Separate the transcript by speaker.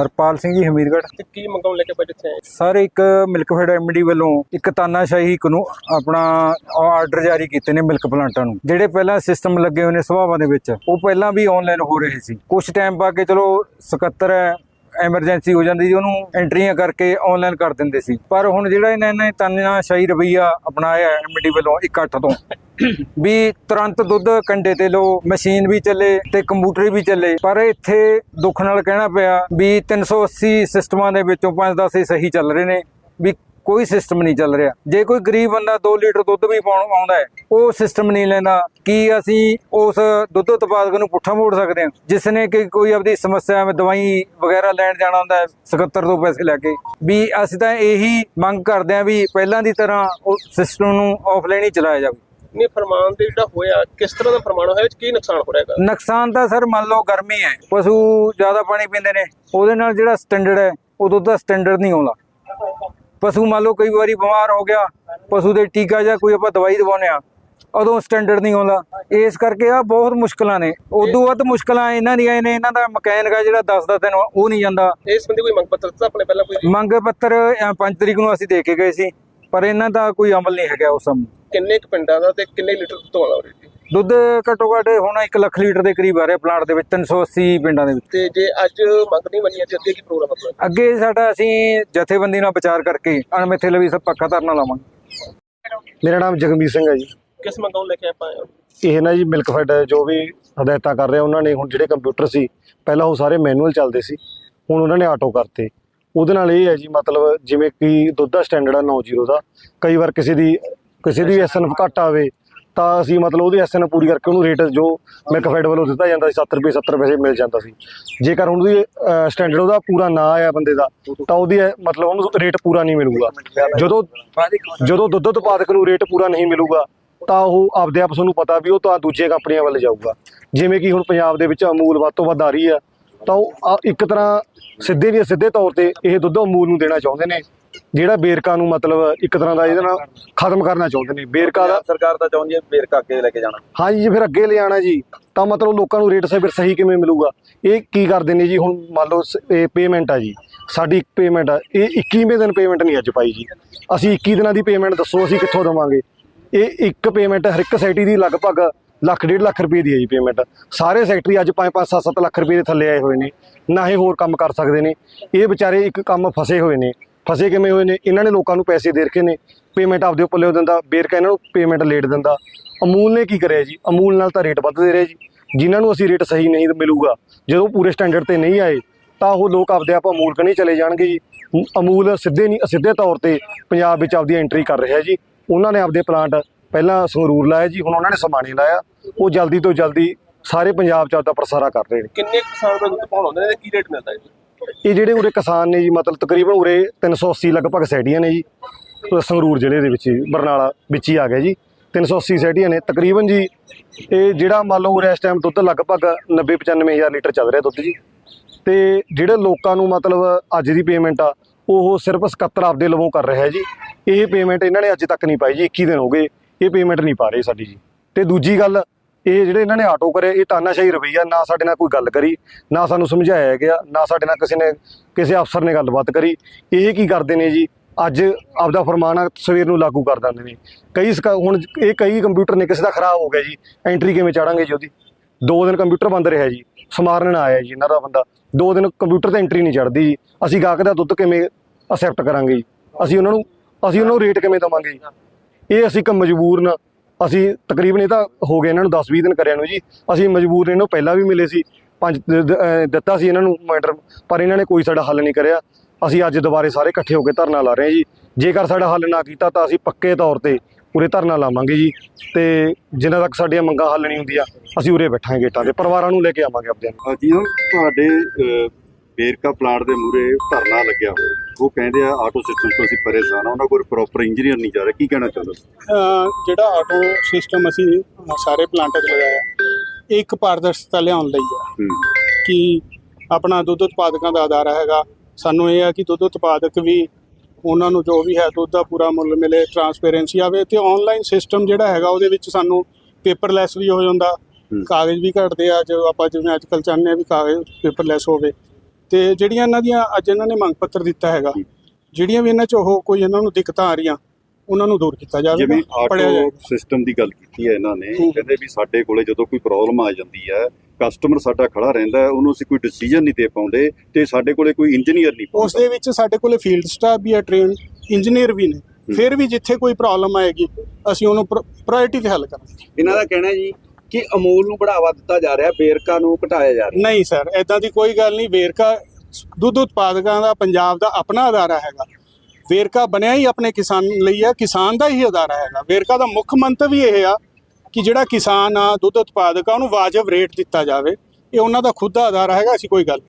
Speaker 1: ਹਰਪਾਲ ਸਿੰਘ ਜੀ ਹਮੀਰਗੜ੍ਹ।
Speaker 2: ਤੇ ਕੀ ਮੰਗਾਉਣ ਲੈ ਕੇ ਜਿੱਥੇ ਆਏ
Speaker 1: ਸਰ ਇੱਕ ਮਿਲਕਫੈਡ ਐਮਡੀ ਵੱਲੋਂ ਇੱਕ ਤਾਨਾਸ਼ਾਹੀ ਕਾਨੂੰ ਆਪਣਾ ਆਰਡਰ ਜਾਰੀ ਕੀਤੇ ਨੇ ਮਿਲਕ ਪਲਾਂਟਾਂ ਨੂੰ ਜਿਹੜੇ ਪਹਿਲਾਂ ਸਿਸਟਮ ਲੱਗੇ ਹੋਏ ਨੇ ਸੁਭਾਵਾਂ ਦੇ ਵਿੱਚ। ਉਹ ਪਹਿਲਾਂ ਵੀ ਆਨਲਾਈਨ ਹੋ ਰਹੇ ਸੀ। ਕੁਝ ਟਾਈਮ ਪਾ ਕੇ ਚਲੋ 77 ਹੈ ਐਮਰਜੈਂਸੀ ਹੋ ਜਾਂਦੀ ਸੀ ਉਹਨੂੰ ਐਂਟਰੀਆਂ ਕਰਕੇ ਆਨਲਾਈਨ ਕਰ ਦਿੰਦੇ ਸੀ। ਪਰ ਹੁਣ ਜਿਹੜਾ ਇਹਨਾਂ ਨੇ ਤਾਨਾਸ਼ਾਹੀ ਰਵਈਆ ਅਪਣਾਇਆ ਐਮਡੀ ਵੱਲੋਂ ਇਕੱਠ ਤੋਂ ਵੀ ਤੁਰੰਤ ਦੁੱਧ ਕੰਡੇ ਤੇ ਲਓ, ਮਸ਼ੀਨ ਵੀ ਚੱਲੇ ਤੇ ਕੰਪਿਊਟਰ ਵੀ ਚੱਲੇ। ਪਰ ਇੱਥੇ ਦੁੱਖ ਨਾਲ ਕਹਿਣਾ ਪਿਆ ਵੀ 380 ਸਿਸਟਮਾਂ ਦੇ ਵਿੱਚੋਂ 5-10 ਹੀ ਸਹੀ ਚੱਲ ਰਹੇ ਨੇ, ਵੀ ਕੋਈ ਸਿਸਟਮ ਨਹੀਂ ਚੱਲ ਰਿਹਾ। ਜੇ ਕੋਈ ਗਰੀਬ ਬੰਦਾ 2 ਲੀਟਰ ਦੁੱਧ ਵੀ ਪਾਉਣ ਆਉਂਦਾ ਹੈ, ਉਹ ਸਿਸਟਮ ਨਹੀਂ ਲੈਂਦਾ। ਕੀ ਅਸੀਂ ਉਸ ਦੁੱਧ ਉਤਪਾਦਕ ਨੂੰ ਪੁੱਠਾ ਮੋੜ ਸਕਦੇ ਹਾਂ? ਜਿਸ ਨੇ ਕਿ ਕੋਈ ਆਪਣੀ ਸਮੱਸਿਆ ਵਿੱਚ ਦਵਾਈ ਵਗੈਰਾ ਲੈਣ ਜਾਣਾ ਹੁੰਦਾ ਹੈ 77 ਤੋਂ ਪੈਸੇ ਲੈ ਕੇ। ਵੀ ਅਸੀਂ ਤਾਂ ਇਹੀ ਮੰਗ ਕਰਦੇ ਹਾਂ ਵੀ ਪਹਿਲਾਂ ਦੀ ਤਰ੍ਹਾਂ ਉਹ ਸਿਸਟਮ ਨੂੰ ਆਫਲਾਈਨ ਹੀ ਚਲਾਇਆ ਜਾਵੇ।
Speaker 2: ਨਹੀਂ ਫਰਮਾਨ ਤੇ ਜਿਹੜਾ ਹੋਇਆ ਕਿਸ ਤਰ੍ਹਾਂ ਦਾ ਫਰਮਾਨ ਹੋਇਆ ਕੀ ਨੁਕਸਾਨ ਹੋ ਰਿਹਾਗਾ
Speaker 1: ਨੁਕਸਾਨ ਤਾਂ ਸਰ ਮੰਨ ਲਓ ਗਰਮੀ ਹੈ ਪਸ਼ੂ ਜ਼ਿਆਦਾ ਪਾਣੀ ਪੀਂਦੇ ਨੇ ਉਹਦੇ ਨਾਲ ਜਿਹੜਾ ਸਟੈਂਡਰਡ ਹੈ ਉਹ ਦੁੱਧ ਦਾ ਸਟੈਂਡਰਡ ਨਹੀਂ ਆਉਂਦਾ। ਪਸ਼ੂ ਮੰਨ ਲਓ ਕਈ ਵਾਰੀ ਬਿਮਾਰ ਹੋ ਗਿਆ ਪਸ਼ੂ ਦੇ ਟੀਕਾ ਜਾਂ ਕੋਈ ਆਪਾਂ ਦਵਾਈ ਦਵਾਉਂਦੇ ਆ ਉਦੋਂ ਸਟੈਂਡਰਡ ਨਹੀਂ ਆਉਂਦਾ। ਇਸ ਕਰਕੇ ਆ ਬਹੁਤ ਮੁਸ਼ਕਲਾਂ ਨੇ। ਉਦੋਂ ਵੱਧ ਮੁਸ਼ਕਲਾਂ ਇਹਨਾਂ ਦੀਆਂ ਨੇ ਇਹਨਾਂ ਦਾ ਮਕੈਨਿਕ ਆ ਜਿਹੜਾ ਦੱਸਦਾ ਤੈਨੂੰ ਉਹ ਨਹੀਂ ਜਾਂਦਾ।
Speaker 2: ਇਸ ਸੰਬੰਧੀ ਕੋਈ ਮੰਗ ਪੱਤਰ ਦਿੱਤਾ ਆਪਣੇ ਪਹਿਲਾਂ ਕੋਈ?
Speaker 1: ਮੰਗ ਪੱਤਰ 5 ਤਰੀਕ ਨੂੰ ਅਸੀਂ ਦੇ ਕੇ ਗਏ ਸੀ ਪਰ ਇਹਨਾਂ ਦਾ ਕੋਈ ਅਮਲ ਨਹੀਂ ਹੈਗਾ ਉਸ ਸਮੇਂ।
Speaker 2: ਕਿੰਨੇ ਕੁ ਪਿੰਡਾਂ ਦਾ ਤੇ ਕਿੰਨੇ ਲੀਟਰ ਦੁੱਧ ਆਉਂਦਾ 'ਚ?
Speaker 1: ਦੁੱਧ ਘੱਟੋ ਘੱਟ ਹੁਣ 1 ਲੱਖ ਲੀਟਰ ਦੇ ਕਰੀਬ ਆ ਰਿਹਾ ਪਲਾਂਟ ਦੇ ਵਿੱਚ 380 ਪਿੰਡਾਂ ਦੇ ਵਿੱਚ।
Speaker 2: ਤੇ ਜੇ ਅੱਜ ਮੰਗ ਨਹੀਂ ਮੰਨੀ ਅੱਜ ਅੱਗੇ ਕੀ ਪ੍ਰੋਗਰਾਮ ਆਪਣਾ
Speaker 1: ਅੱਗੇ ਸਾਡਾ ਅਸੀਂ ਜਥੇਬੰਦੀ ਨਾਲ ਵਿਚਾਰ ਕਰਕੇ ਅਣਮਿੱਥੇ ਲਈ ਸਭ ਪੱਕਾ ਧਰਨਾ ਲਾਵਾਂਗੇ।
Speaker 3: ਮੇਰਾ ਨਾਮ ਜਗਮੀਤ ਸਿੰਘ ਹੈ ਜੀ।
Speaker 2: ਕਿਸ ਮੰਗਾਉਣ ਲੈ ਕੇ ਆਪਾਂ
Speaker 3: ਇਹ ਨਾ ਜੀ ਮਿਲਕਫੈਡ ਜੋ ਵੀ ਹਦਾਇਤਾਂ ਕਰ ਰਿਹਾ ਉਹਨਾਂ ਨੇ ਹੁਣ ਜਿਹੜੇ ਕੰਪਿਊਟਰ ਸੀ ਪਹਿਲਾਂ ਉਹ ਸਾਰੇ ਮੈਨੂਅਲ ਚੱਲਦੇ ਸੀ ਹੁਣ ਉਹਨਾਂ ਨੇ ਆਟੋ ਕਰਤੇ। ਉਹਦੇ ਨਾਲ ਇਹ ਹੈ ਜੀ ਮਤਲਬ ਜਿਵੇਂ ਕਿ ਦੁੱਧ ਦਾ ਸਟੈਂਡਰਡ ਆ 90 ਦਾ ਕਈ ਵਾਰ ਕਿਸੇ ਦੀ ਕਿਸੇ ਦੀ ਐਸਐਨ ਘੱਟ ਆਵੇ ਤਾਂ ਅਸੀਂ ਮਤਲਬ ਉਹਦੀ ਐਸਐਨ ਪੂਰੀ ਕਰਕੇ ਉਹਨੂੰ ਰੇਟ ਜੋ ਮਿਲਕਫੈਡ ਵੱਲੋਂ ਦਿੱਤਾ ਜਾਂਦਾ ਸੀ 7 ਰੁਪਏ 70 ਪੈਸੇ ਮਿਲ ਜਾਂਦਾ ਸੀ। ਜੇਕਰ ਹੁਣ ਉਹਦੀ ਸਟੈਂਡਰਡ ਉਹਦਾ ਪੂਰਾ ਨਾ ਆਇਆ ਬੰਦੇ ਦਾ ਤਾਂ ਉਹਦੀ ਮਤਲਬ ਉਹਨੂੰ ਰੇਟ ਪੂਰਾ ਨਹੀਂ ਮਿਲੂਗਾ। ਜਦੋਂ ਜਦੋਂ ਦੁੱਧ ਉਤਪਾਦਕ ਨੂੰ ਰੇਟ ਪੂਰਾ ਨਹੀਂ ਮਿਲੂਗਾ ਤਾਂ ਉਹ ਆਪਦੇ ਆਪ ਤੁਹਾਨੂੰ ਪਤਾ ਵੀ ਉਹ ਤਾਂ ਦੂਜੇ ਕੰਪਨੀਆਂ ਵੱਲ ਜਾਊਗਾ। ਜਿਵੇਂ ਕਿ ਹੁਣ ਪੰਜਾਬ ਦੇ ਵਿੱਚ ਅਮੂਲ ਵੱਧ ਤੋਂ ਵੱਧ ਆ ਰਹੀ ਆ ਤਾਂ ਉਹ ਇੱਕ ਤਰ੍ਹਾਂ ਸਿੱਧੇ ਨਹੀਂ ਸਿੱਧੇ ਤੌਰ ਤੇ ਇਹ ਦੁੱਧ ਅਮੂਲ ਨੂੰ ਦੇਣਾ ਚਾਹੁੰਦੇ ਨੇ। ਜਿਹੜਾ ਬੇਰਕਾ ਨੂੰ ਮਤਲਬ ਇੱਕ ਤਰ੍ਹਾਂ ਦਾ ਇਹਦੇ ਨਾਲ ਖਤਮ ਕਰਨਾ ਚਾਹੁੰਦੇ ਨੇ। ਬੇਰਕਾ ਦਾ
Speaker 4: ਸਰਕਾਰ ਤਾਂ ਚਾਹੁੰਦੀ ਹੈ ਵੇਰਕਾ ਅੱਗੇ ਲੈ ਕੇ ਜਾਣਾ।
Speaker 3: ਹਾਂਜੀ ਜੀ ਫਿਰ ਅੱਗੇ ਲਿਆਣਾ ਜੀ ਤਾਂ ਮਤਲਬ ਲੋਕਾਂ ਨੂੰ ਰੇਟ ਫਿਰ ਸਹੀ ਕਿਵੇਂ ਮਿਲੂਗਾ? ਇਹ ਕੀ ਕਰਦੇ ਨੇ ਜੀ? ਹੁਣ ਮੰਨ ਲਓ ਇਹ ਪੇਮੈਂਟ ਆ ਜੀ। ਸਾਡੀ ਇੱਕ ਪੇਮੈਂਟ ਆ। ਇਹ 21ਵੇਂ ਦਿਨ ਪੇਮੈਂਟ ਨਹੀਂ ਅੱਜ ਪਾਈ ਜੀ। ਅਸੀਂ 21 ਦਿਨਾਂ ਦੀ ਪੇਮੈਂਟ ਦੱਸੋ ਅਸੀਂ ਕਿੱਥੋਂ ਦੇਵਾਂਗੇ? ਇਹ ਇੱਕ ਪੇਮੈਂਟ ਹਰ ਇੱਕ ਸੈਕਟਰੀ ਦੀ ਲਗਭਗ ਲੱਖ ਡੇਢ ਲੱਖ ਰੁਪਏ ਦੀ ਹੈ ਜੀ ਪੇਮੈਂਟ ਸਾਰੇ ਸੈਕਟਰੀ ਅੱਜ 5 5 7 7 ਲੱਖ ਰੁਪਏ ਦੇ ਥੱਲੇ ਆਏ ਹੋਏ ਨੇ। ਨਾ ਇਹ ਹੋਰ ਕੰਮ ਕਰ ਸਕਦੇ ਨੇ। ਇਹ ਵਿਚਾਰੇ ਇੱਕ ਕੰਮ ਫਸੇ ਹੋਏ ਨੇ। ਫਸੇ ਕਿਵੇਂ ਹੋਏ ਨੇ? ਇਹਨਾਂ ਨੇ ਲੋਕਾਂ ਨੂੰ ਪੈਸੇ ਦੇ ਰਖੇ ਨੇ। ਪੇਮੈਂਟ ਆਪਦੇ ਉੱਪਰ ਲਿਓ ਦਿੰਦਾ। ਬੇਰਕਾ ਇਹਨਾਂ ਨੂੰ ਪੇਮੈਂਟ ਲੇਟ ਦਿੰਦਾ। ਅਮੂਲ ਨੇ ਕੀ ਕਰਿਆ ਜੀ? ਅਮੂਲ ਨਾਲ ਤਾਂ ਰੇਟ ਵੱਧ ਦੇ ਰਿਹਾ ਜੀ। ਜਿਨ੍ਹਾਂ ਨੂੰ ਅਸੀਂ ਰੇਟ ਸਹੀ ਨਹੀਂ ਮਿਲੂਗਾ, ਜਦੋਂ ਪੂਰੇ ਸਟੈਂਡਰਡ ਤੇ ਨਹੀਂ ਆਏ, ਤਾਂ ਉਹ ਲੋਕ ਆਪਦੇ ਆਪ ਅਮੂਲ ਕਨੀ ਚਲੇ ਜਾਣਗੇ ਜੀ। ਅਮੂਲ ਸਿੱਧੇ ਨਹੀਂ, ਅਸਿੱਧੇ ਤੌਰ ਤੇ ਪੰਜਾਬ ਵਿੱਚ ਆਪਦੀ ਐਂਟਰੀ ਕਰ ਰਿਹਾ ਜੀ। ਉਹਨਾਂ ਨੇ ਆਪਦੇ ਪਲਾਂਟ ਪਹਿਲਾਂ ਸੰਗਰੂਰ ਲਾਇਆ ਜੀ, ਹੁਣ ਉਹਨਾਂ ਨੇ ਸਮਾਣੇ ਲਾਇਆ। ਉਹ ਜਲਦੀ ਤੋਂ ਜਲਦੀ ਸਾਰੇ ਪੰਜਾਬ 'ਚ ਆਪਦਾ ਪ੍ਰਸਾਰਾ ਕਰ ਰਹੇ ਨੇ।
Speaker 2: ਕਿੰਨੇ ਕੁ ਕਿਸਾਨ ਦਾ ਦੁੱਧ ਪਾਉਣ ਆਉਂਦੇ ਨੇ ਕੀ ਰੇਟ ਮਿਲਦਾ ਜੀ?
Speaker 3: ਇਹ ਜਿਹੜੇ ਉਰੇ ਕਿਸਾਨ ਨੇ ਜੀ, ਮਤਲਬ ਤਕਰੀਬਨ ਉਰੇ 380 ਲਗਭਗ ਸੈਡੀਆਂ ਨੇ ਜੀ। ਸੰਗਰੂਰ ਜ਼ਿਲ੍ਹੇ ਦੇ ਵਿੱਚ ਬਰਨਾਲਾ ਵਿੱਚ ਹੀ ਆ ਗਿਆ ਜੀ। 380 ਸੈਡੀਆਂ ਨੇ। ਤਕਰੀਬਨ ਜੀ, ਇਹ ਜਿਹੜਾ ਮੰਨ ਲਓ ਉਰੇ ਇਸ ਟਾਈਮ ਦੁੱਧ ਲਗਭਗ 90 95000 ਲੀਟਰ ਚੱਲ ਰਿਹਾ ਦੁੱਧ ਜੀ। ਤੇ ਜਿਹੜੇ ਲੋਕਾਂ ਨੂੰ ਮਤਲਬ ਅੱਜ ਦੀ ਪੇਮੈਂਟ ਆ, ਉਹ ਸਿਰਫ 77 ਆਪਦੇ ਲਵੋਂ ਕਰ ਰਿਹਾ ਜੀ। ਇਹ ਪੇਮੈਂਟ ਇਹਨਾਂ ਨੇ ਅੱਜ ਤੱਕ ਨਹੀਂ ਪਾਈ ਜੀ 21 ਦਿਨ ਹੋ ਗਏ। ਇਹ ਪੇਮੈਂਟ ਨਹੀਂ ਪਾ ਰਹੇ ਸਾਡੀ ਜੀ। ਤੇ ਦੂਜੀ ਗੱਲ ਇਹ ਜਿਹੜੇ ਇਹਨਾਂ ਨੇ ਆਟੋ ਕਰੇ, ਇਹ ਤਾਨਾਸ਼ਾਹੀ ਰਵਈਆ, ਨਾ ਸਾਡੇ ਨਾਲ ਕੋਈ ਗੱਲ ਕਰੀ, ਨਾ ਸਾਨੂੰ ਸਮਝਾਇਆ ਗਿਆ, ਨਾ ਸਾਡੇ ਨਾਲ ਕਿਸੇ ਨੇ, ਕਿਸੇ ਅਫਸਰ ਨੇ ਗੱਲਬਾਤ ਕਰੀ। ਇਹ ਕੀ ਕਰਦੇ ਨੇ ਜੀ? ਅੱਜ ਆਪਦਾ ਫਰਮਾਨ ਆ ਸਵੇਰ ਨੂੰ ਲਾਗੂ ਕਰ ਦਿੰਦੇ ਨੇ। ਕਈ ਸਕਾ- ਹੁਣ ਇਹ ਕਈ ਕੰਪਿਊਟਰ ਨੇ, ਕਿਸੇ ਦਾ ਖਰਾਬ ਹੋ ਗਿਆ ਜੀ, ਐਂਟਰੀ ਕਿਵੇਂ ਚਾੜਾਂਗੇ ਜੀ ਉਹਦੀ? ਦੋ ਦਿਨ ਕੰਪਿਊਟਰ ਬੰਦ ਰਿਹਾ ਜੀ, ਸਮਾਰਨ ਆਇਆ ਜੀ ਇਹਨਾਂ ਦਾ ਬੰਦਾ। ਦੋ ਦਿਨ ਕੰਪਿਊਟਰ ਤੇ ਐਂਟਰੀ ਨਹੀਂ ਚੜਦੀ ਜੀ। ਅਸੀਂ ਗਾਹਕ ਦਾ ਦੁੱਧ ਕਿਵੇਂ ਅਸੈਪਟ ਕਰਾਂਗੇ ਜੀ? ਅਸੀਂ ਉਹਨਾਂ ਨੂੰ, ਅਸੀਂ ਉਹਨਾਂ ਨੂੰ ਰੇਟ ਕਿਵੇਂ ਦੇਵਾਂਗੇ ਜੀ? ਇਹ ਅਸੀਂ ਇੱਕ ਮਜਬੂਰ ਨਾ ਅਸੀਂ ਤਕਰੀਬਨ ਇਹ ਤਾਂ ਹੋ ਗਏ ਇਹਨਾਂ ਨੂੰ 10-20 ਦਿਨ ਕਰਿਆ ਨੂੰ ਜੀ। ਅਸੀਂ ਮਜਬੂਰ ਨੇ ਇਹਨੂੰ ਪਹਿਲਾਂ ਵੀ ਮਿਲੇ ਸੀ, ਪੰਜ ਦਿੱਤਾ ਸੀ ਇਹਨਾਂ ਨੂੰ ਮੈਟਰ ਪਰ ਇਹਨਾਂ ਨੇ ਕੋਈ ਸਾਡਾ ਹੱਲ ਨਹੀਂ ਕਰਿਆ। ਅਸੀਂ ਅੱਜ ਦੁਬਾਰੇ ਸਾਰੇ ਇਕੱਠੇ ਹੋ ਕੇ ਧਰਨਾ ਲਾ ਰਹੇ ਹਾਂ ਜੀ। ਜੇਕਰ ਸਾਡਾ ਹੱਲ ਨਾ ਕੀਤਾ ਤਾਂ ਅਸੀਂ ਪੱਕੇ ਤੌਰ ਤੇ ਉਰੇ ਧਰਨਾ ਲਾਵਾਂਗੇ ਜੀ। ਤੇ ਜਿੰਨਾ ਤੱਕ ਸਾਡੀਆਂ ਮੰਗਾਂ ਹੱਲ ਨਹੀਂ ਹੁੰਦੀਆਂ, ਅਸੀਂ ਉਰੇ ਬੈਠਾਂਗੇ ਗੇਟਾਂ ਦੇ ਪਰਿਵਾਰਾਂ ਨੂੰ ਲੈ ਕੇ ਆਵਾਂਗੇ ਆਪਦੇ ਨੂੰ।
Speaker 4: ਜੀ ਹੁਣ ਤੁਹਾਡੇ ਵੇਰਕਾ ਪਲਾਂਟ ਦੇ ਮੂਰੇ ਧਰਨਾ ਲੱਗਿਆ ਹੋਇਆ ਉਹ ਕਹਿੰਦੇ ਆ ਆਟੋ ਸਿਸਟਮ ਤੋਂ ਅਸੀਂ ਪਰੇਸ਼ਾਨ ਆ ਉਹਨਾਂ ਕੋਲ ਪ੍ਰੋਪਰ ਇੰਜੀਨੀਅਰ ਨਹੀਂ ਜਾ ਰਿਹਾ। ਕੀ ਕਹਿਣਾ ਚਾਹੁੰਦੇ
Speaker 5: ਜਿਹੜਾ ਆਟੋ ਸਿਸਟਮ ਅਸੀਂ ਸਾਰੇ ਪਲਾਂਟਾਂ 'ਚ ਲਗਾਇਆ ਇੱਕ ਪਾਰਦਰਸ਼ਤਾ ਲਿਆਉਣ ਲਈ ਆ। ਕਿ ਆਪਣਾ ਦੁੱਧ ਉਤਪਾਦਕਾਂ ਦਾ ਅਦਾਰਾ ਹੈਗਾ। ਸਾਨੂੰ ਇਹ ਆ ਕਿ ਦੁੱਧ ਉਤਪਾਦਕ ਵੀ ਉਹਨਾਂ ਨੂੰ ਜੋ ਵੀ ਹੈ ਦੁੱਧ ਦਾ ਪੂਰਾ ਮੁੱਲ ਮਿਲੇ ਟਰਾਂਸਪੇਰੈਂਸੀ ਆਵੇ ਤੇ ਆਨਲਾਈਨ ਸਿਸਟਮ ਜਿਹੜਾ ਹੈਗਾ ਉਹਦੇ ਵਿੱਚ ਸਾਨੂੰ ਪੇਪਰਲੈਸ ਵੀ ਹੋ ਜਾਂਦਾ। ਕਾਗਜ਼ ਵੀ ਘਟਦੇ ਆ ਜੋ ਆਪਾਂ ਜਿਵੇਂ ਅੱਜ ਕੱਲ੍ਹ ਚਾਹੁੰਦੇ ਆ ਵੀ ਕਾਗਜ਼ ਪੇਪਰਲੈਸ ਹੋਵੇ। ਤੇ ਜਿਹੜੀਆਂ ਇਹਨਾਂ ਦੀਆਂ ਅੱਜ ਇਹਨਾਂ ਨੇ ਮੰਗ ਪੱਤਰ ਦਿੱਤਾ ਹੈਗਾ ਜਿਹੜੀਆਂ ਵੀ ਇਹਨਾਂ 'ਚ ਉਹ ਕੋਈ ਇਹਨਾਂ ਨੂੰ ਦਿੱਕਤਾਂ ਆ ਰਹੀਆਂ ਉਹਨਾਂ ਨੂੰ ਦੂਰ ਕੀਤਾ
Speaker 4: ਜਿਵੇਂ
Speaker 5: ਪੜ੍ਹਿਆ
Speaker 4: ਆਟੋ ਸਿਸਟਮ ਦੀ ਗੱਲ ਕੀਤੀ ਹੈ ਇਹਨਾਂ ਨੇ
Speaker 5: ਹੂੰ।
Speaker 4: ਕਹਿੰਦੇ ਵੀ ਸਾਡੇ ਕੋਲੇ ਜਦੋਂ ਕੋਈ ਪ੍ਰੋਬਲਮ ਆ ਜਾਂਦੀ ਹੈ ਕਸਟਮਰ ਸਾਡਾ ਖੜਾ ਰਹਿੰਦਾ ਹੈ ਉਹਨੂੰ ਅਸੀਂ ਕੋਈ ਡਿਸੀਜਨ ਨਹੀਂ ਦੇ ਪਾਉਂਦੇ ਤੇ ਸਾਡੇ ਕੋਲੇ ਕੋਈ ਇੰਜੀਨੀਅਰ ਨਹੀਂ
Speaker 5: ਉਸ ਦੇ ਵਿੱਚ ਸਾਡੇ ਕੋਲੇ ਫੀਲਡ ਸਟਾਫ ਵੀ ਹੈ ਟ੍ਰੇਨ ਇੰਜੀਨੀਅਰ ਵੀ ਨੇ ਫਿਰ ਵੀ ਜਿੱਥੇ ਕੋਈ ਪ੍ਰੋਬਲਮ ਆਏਗੀ ਅਸੀਂ ਉਹਨੂੰ ਪ੍ਰਾਇੋਰਟੀ ਤੇ ਹੱਲ ਕਰਾਂਗੇ।
Speaker 6: ਇਹਨਾਂ ਦਾ ਕਹਿਣਾ ਹੈ ਜੀ ਕਿ ਅਮੂਲ ਨੂੰ ਬੜਾਵਾ ਦਿੱਤਾ ਜਾ ਰਿਹਾ ਬੇਰਕਾ ਨੂੰ ਘਟਾਇਆ ਜਾ ਰਿਹਾ।
Speaker 5: ਨਹੀਂ ਸਰ ਐਦਾਂ ਦੀ ਕੋਈ ਗੱਲ ਨਹੀਂ। ਵੇਰਕਾ ਦੁੱਧ ਉਤਪਾਦਕਾਂ ਦਾ, ਪੰਜਾਬ ਦਾ ਆਪਣਾ ਅਦਾਰਾ ਹੈਗਾ। ਵੇਰਕਾ ਬਣਿਆ ਹੀ ਆਪਣੇ ਕਿਸਾਨ ਲਈ ਹੈ, ਕਿਸਾਨ ਦਾ ਹੀ ਅਦਾਰਾ ਹੈਗਾ। ਵੇਰਕਾ ਦਾ ਮੁੱਖ ਮੰਤਵ ਹੀ ਇਹ ਆ ਕਿ ਜਿਹੜਾ ਕਿਸਾਨ ਆ, ਦੁੱਧ ਉਤਪਾਦਕ ਆ ਉਹਨੂੰ ਵਾਜਬ ਰੇਟ ਦਿੱਤਾ ਜਾਵੇ, ਇਹ ਉਹਨਾਂ ਦਾ ਖੁਦ ਦਾ ਅਦਾਰਾ ਹੈਗਾ, ਅਸੀਂ ਕੋਈ ਗੱਲ